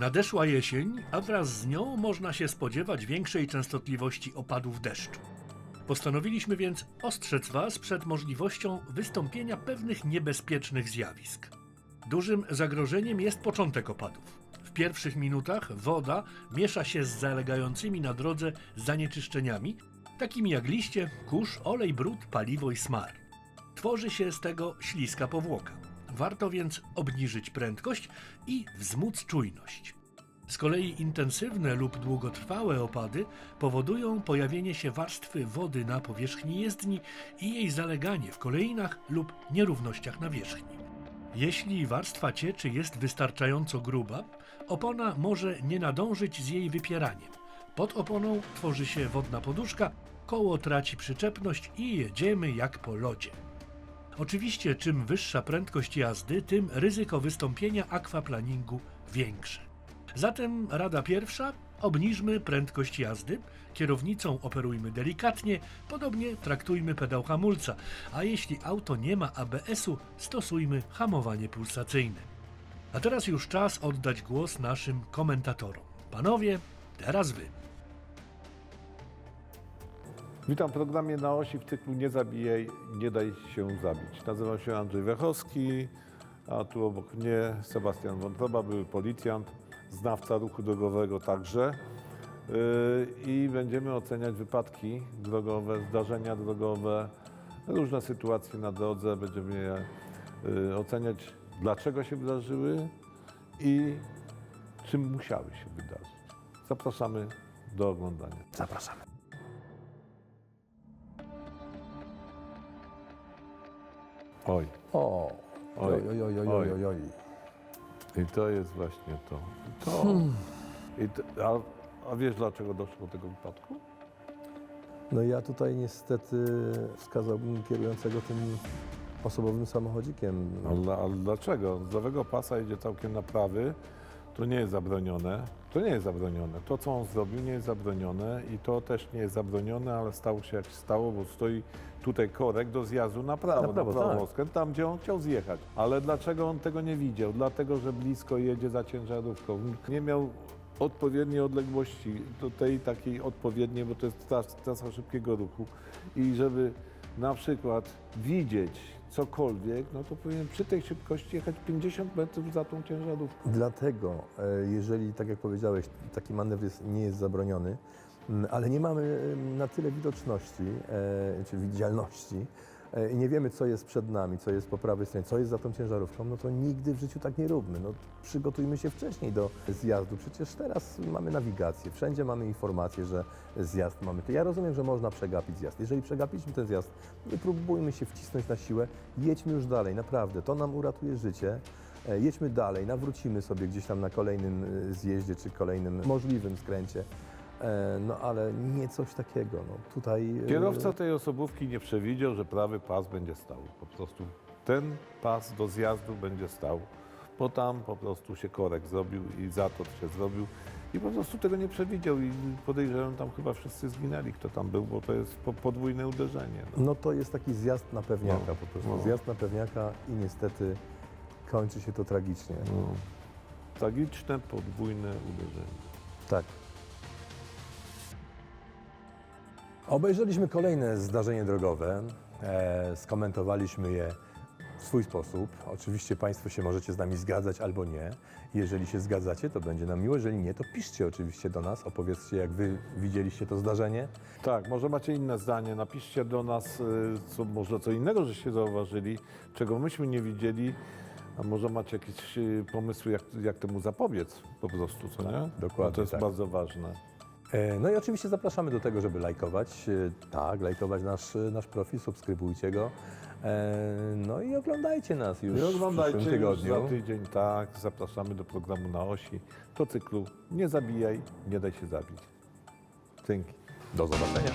Nadeszła jesień, a wraz z nią można się spodziewać większej częstotliwości opadów deszczu. Postanowiliśmy więc ostrzec Was przed możliwością wystąpienia pewnych niebezpiecznych zjawisk. Dużym zagrożeniem jest początek opadów. W pierwszych minutach woda miesza się z zalegającymi na drodze zanieczyszczeniami, takimi jak liście, kurz, olej, brud, paliwo i smar. Tworzy się z tego śliska powłoka. Warto więc obniżyć prędkość i wzmóc czujność. Z kolei intensywne lub długotrwałe opady powodują pojawienie się warstwy wody na powierzchni jezdni i jej zaleganie w kolejnach lub nierównościach na wierzchni. Jeśli warstwa cieczy jest wystarczająco gruba, opona może nie nadążyć z jej wypieraniem. Pod oponą tworzy się wodna poduszka, koło traci przyczepność i jedziemy jak po lodzie. Oczywiście, czym wyższa prędkość jazdy, tym ryzyko wystąpienia aquaplaningu większe. Zatem rada pierwsza: obniżmy prędkość jazdy, kierownicą operujmy delikatnie, podobnie traktujmy pedał hamulca, a jeśli auto nie ma ABS-u, stosujmy hamowanie pulsacyjne. A teraz już czas oddać głos naszym komentatorom. Panowie, teraz wy. Witam w programie na osi w cyklu Nie zabijaj, nie daj się zabić. Nazywam się Andrzej Wechowski, a tu obok mnie Sebastian Wątroba, były policjant, znawca ruchu drogowego także. Yy, I będziemy oceniać wypadki drogowe, zdarzenia drogowe, różne sytuacje na drodze. Będziemy je yy, oceniać, dlaczego się wydarzyły i czym musiały się wydarzyć. Zapraszamy do oglądania. Zapraszamy. Oj. O, Oj, oj, oj, oj, oj, oj, oj. I to jest właśnie to. to. Hmm. I to a, a wiesz, dlaczego doszło do tego wypadku? No ja tutaj niestety wskazałbym kierującego tym osobowym samochodzikiem. Ale, ale dlaczego? Z lewego pasa idzie całkiem na prawy. To nie jest zabronione. To nie jest zabronione. To, co on zrobił, nie jest zabronione i to też nie jest zabronione, ale stało się jak się stało, bo stoi tutaj korek do zjazdu na prawo, Na prawo, tak. skręt, tam gdzie on chciał zjechać. Ale dlaczego on tego nie widział? Dlatego, że blisko jedzie za ciężarówką. Nie miał odpowiedniej odległości do tej takiej odpowiedniej, bo to jest tras- trasa szybkiego ruchu i żeby na przykład widzieć cokolwiek, no to powinien przy tej szybkości jechać 50 metrów za tą ciężarówką. Dlatego, e, jeżeli, tak jak powiedziałeś, taki manewr jest, nie jest zabroniony, m, ale nie mamy em, na tyle widoczności, e, czy widzialności, i nie wiemy, co jest przed nami, co jest po prawej stronie, co jest za tą ciężarówką, no to nigdy w życiu tak nie róbmy. No, przygotujmy się wcześniej do zjazdu. Przecież teraz mamy nawigację, wszędzie mamy informację, że zjazd mamy. Ja rozumiem, że można przegapić zjazd. Jeżeli przegapiliśmy ten zjazd, próbujmy się wcisnąć na siłę, jedźmy już dalej, naprawdę. To nam uratuje życie. E, Jedźmy dalej, nawrócimy sobie gdzieś tam na kolejnym e, zjeździe czy kolejnym możliwym skręcie. E, No ale nie coś takiego. No, tutaj. e, Kierowca tej osobówki nie przewidział, że prawy pas będzie stał. Po prostu ten pas do zjazdu będzie stał, bo tam po prostu się korek zrobił i zator się zrobił i po prostu tego nie przewidział i podejrzewam, tam chyba wszyscy zginęli, kto tam był, bo to jest po- podwójne uderzenie. No. No to jest taki zjazd na pewniaka No, po prostu. no. Zjazd na pewniaka i niestety kończy się to tragicznie. No. Tragiczne podwójne uderzenie. Tak. Obejrzeliśmy kolejne zdarzenie drogowe, e, skomentowaliśmy je w swój sposób. Oczywiście Państwo się możecie z nami zgadzać albo nie. Jeżeli się zgadzacie, to będzie nam miło. Jeżeli nie, to piszcie oczywiście do nas, opowiedzcie, jak Wy widzieliście to zdarzenie. Tak, może macie inne zdanie, napiszcie do nas, y, co, może co innego, żeście zauważyli, czego myśmy nie widzieli, a może macie jakieś y, pomysły, jak, jak temu zapobiec po prostu, co nie? dokładnie to jest tak. bardzo ważne. E, No i oczywiście zapraszamy do tego, żeby lajkować. E, Tak, lajkować nasz, nasz profil, subskrybujcie go. E, No i oglądajcie nas już I w oglądajcie przyszłym już tygodniu. za tydzień, tak, zapraszamy do programu na osi, do cyklu Nie zabijaj, nie daj się zabić. Dzięki. Do zobaczenia.